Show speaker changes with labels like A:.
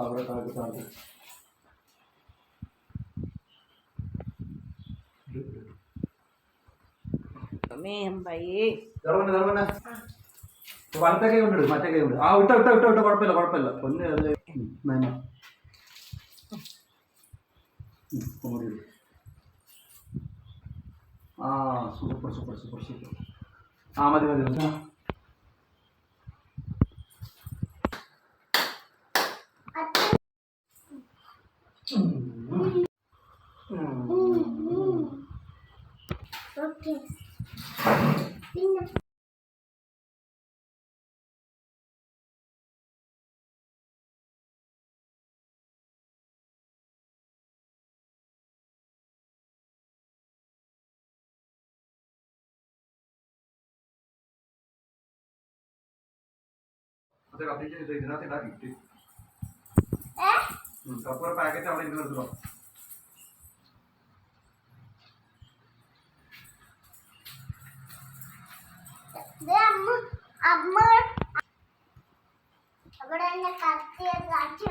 A: അവിടെ താഴെ താഴെ
B: മേമ്പയേ
A: ഇറങ്ങണ ഇറങ്ങണ വലത്തെ കൈ കൊണ്ടിടും മറ്റേ കൈ കൊണ്ട്. ആ വിട്ട വിട്ട വിട്ട വിട്ട കുഴപ്പമില്ല കുഴപ്പമില്ല. പൊന്ന് അത് ഉം, ആ സൂപ്പർ സൂപ്പർ സൂപ്പർ സൂപ്പർ. ആ മതി മതി മതി. आता आपली जे नाते लागली
C: ते
A: കപ്പൂർ പാക്കറ്റ് അവിടെ ഇരുന്ന് എടുത്തോ
C: അവിടെ കാച്ചി